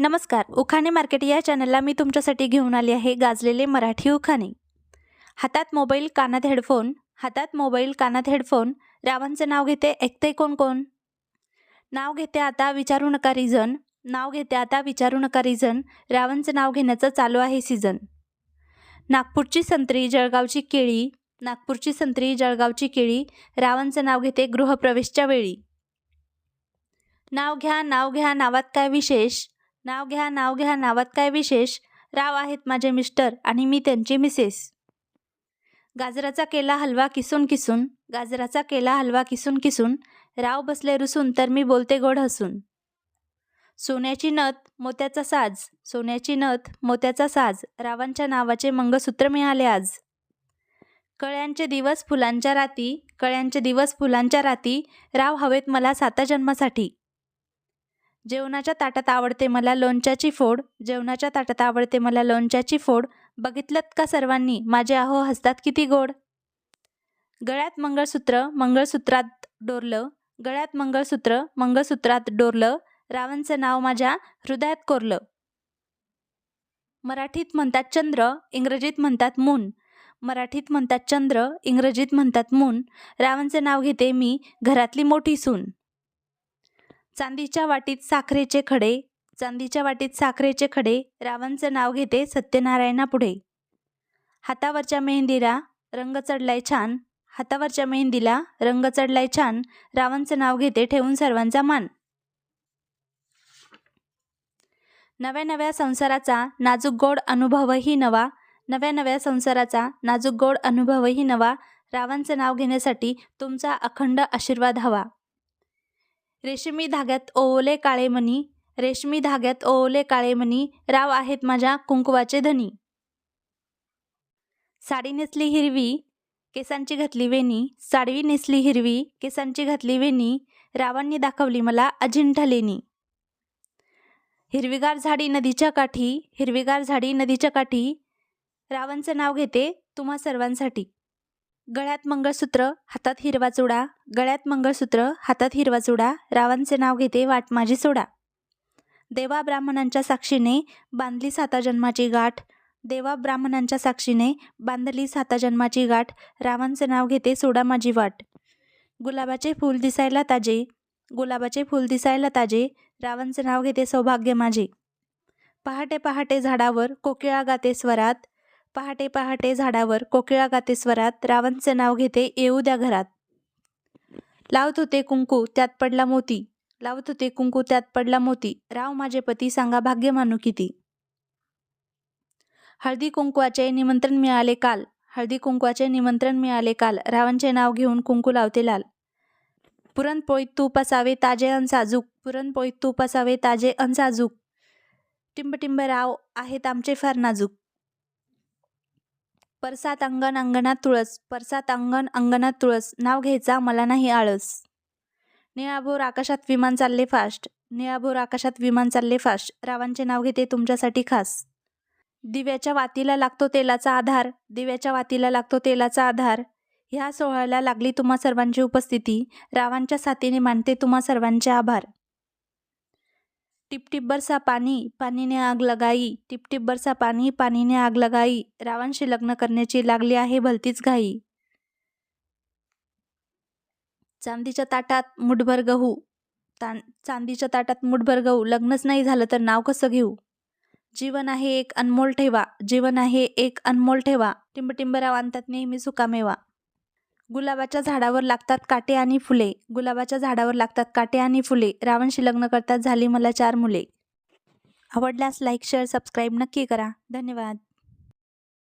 नमस्कार उखाणे मार्केट या चॅनलला मी तुमच्यासाठी घेऊन आली आहे गाजलेले मराठी उखाणे. हातात मोबाईल कानात हेडफोन हातात मोबाईल कानात हेडफोन रावांचं नाव घेते ऐकते कोण कोण? नाव घेते आता विचारू नका रिझन नाव घेते आता विचारू नका रिझन रावांचं नाव घेण्याचं चालू आहे सीझन नागपूरची संत्री जळगावची केळी नागपूरची संत्री जळगावची केळी रावांचं नाव घेते गृहप्रवेशच्या वेळी. नाव घ्या नाव घ्या नावात काय विशेष? नाव घ्या नाव घ्या नावात काय विशेष? राव आहेत माझे मिस्टर आणि मी त्यांची मिसेस. गाजराचा केला हलवा किसून किसून गाजराचा केला हलवा किसून किसून राव बसले रुसून तर मी बोलते गोड हसून. सोन्याची नथ मोत्याचा साज सोन्याची नथ मोत्याचा साज रावांच्या नावाचे मंगळसूत्र मिळाले आज. कळ्यांचे दिवस फुलांच्या राती कळ्यांचे दिवस फुलांच्या राती राव हवेत मला साता जन्मासाठी. जेवणाच्या ताटात आवडते मला लोणच्याची फोड. जेवणाच्या ताटात आवडते मला लोणच्याची फोड. बघितलं का सर्वांनी? माझे अहो हसतात किती गोड. गळ्यात मंगळसूत्र मंगळसूत्रात डोरलं. गळ्यात मंगळसूत्र मंगळसूत्रात डोरलं. रावणचं नाव माझ्या हृदयात कोरलं. मराठीत म्हणतात चंद्र इंग्रजीत म्हणतात मून. मराठीत म्हणतात चंद्र इंग्रजीत म्हणतात मून. रावणचं नाव घेते मी घरातली मोठी सून. चांदीच्या वाटीत साखरेचे खडे. चांदीच्या वाटीत साखरेचे खडे. रावांचं नाव घेते सत्यनारायणापुढे हातावरच्या मेहंदीला रंग चढलाय छान. हातावरच्या मेहंदीला रंग चढलाय छान. रावणचं नाव घेते ठेवून सर्वांचा मान. नव्या नव्या संसाराचा नाजूक गोड अनुभवही नवा. नव्या नव्या संसाराचा नाजूक गोड अनुभवही नवा. रावांचं नाव घेण्यासाठी तुमचा अखंड आशीर्वाद हवा. रेशमी धाग्यात ओवले काळे मणी रेशमी धाग्यात ओवले काळे मणी राव आहेत माझ्या कुंकवाचे धनी. साडी नेसली हिरवी केसांची घातली वेणी. साडवी नेसली हिरवी केसांची घातली वेणी. रावांनी दाखवली मला अजिंठा लेणी. हिरवीगार झाडी नदीच्या काठी हिरवीगार झाडी नदीच्या काठी. रावांचं नाव घेते तुम्हा सर्वांसाठी. गळ्यात मंगळसूत्र हातात हिरवा चुडा. गळ्यात मंगळसूत्र हातात हिरवा चुडा. रावांचे नाव घेते वाट माझी सोडा. देवा ब्राह्मणांच्या साक्षीने बांधली साता जन्माची गाठ. देवा ब्राह्मणांच्या साक्षीने बांधली साता जन्माची गाठ. रावांचं नाव घेते सोडा माझी वाट. गुलाबाचे फूल दिसायला ताजे. गुलाबाचे फूल दिसायला ताजे. रावांचं नाव घेते सौभाग्य माझे. पहाटे पहाटे झाडावर कोकिळा गाते स्वरात. पहाटे पहाटे झाडावर कोकिळा गाते स्वरात रावणचं नाव घेते येऊ द्या घरात. लावत होते कुंकू त्यात पडला मोती. लावत होते कुंकू त्यात पडला मोती. राव माझे पती सांगा भाग्य मानू किती? हळदी कुंकवाचे निमंत्रण मिळाले काल. हळदी कुंकवाचे निमंत्रण मिळाले काल. रावांचे नाव घेऊन कुंकू लावते लाल. पुरणपोळीत तूप असावे ताजे अन साजूक. पुरणपोळीत तूप असावे ताजे अन साजूक. टिंबटिंब राव आहेत आमचे फार नाजूक. परसात अंगण अंगणात तुळस परसात अंगण अंगणात तुळस नाव घ्यायचा मला नाही आळस. निळाभोर आकाशात विमान चालले फास्ट निळाभोर आकाशात विमान चालले फास्ट रावांचे नाव घेते तुमच्यासाठी खास. दिव्याच्या वातीला लागतो तेलाचा आधार. दिव्याच्या वातीला लागतो तेलाचा आधार. ह्या सोहळ्याला लागली तुम्हा सर्वांची उपस्थिती. रावांच्या साथीने मानते तुम्हा सर्वांचे आभार. टिपटिप बरसा पाणी पाणीने आग लगाई. टिपटिप बरसा पाणी पाणीने आग लगाई. रावांशी लग्न करण्याची लागली आहे भलतीच घाई. चांदीच्या ताटात मुठभर गहू. तां चांदीच्या ताटात मुठभर गहू. लग्नच नाही झालं तर नाव कसं घेऊ? जीवन आहे एक अनमोल ठेवा. जीवन आहे एक अनमोल ठेवा. टिंबटिंबराव आणतात नेहमी सुकामेवा. गुलाबाच्या झाडावर लागतात काटे आणि फुले. गुलाबाच्या झाडावर लागतात काटे आणि फुले. रावणशी लग्न करतात झाली मला चार मुले. आवडल्यास लाईक शेअर सबस्क्राईब नक्की करा. धन्यवाद.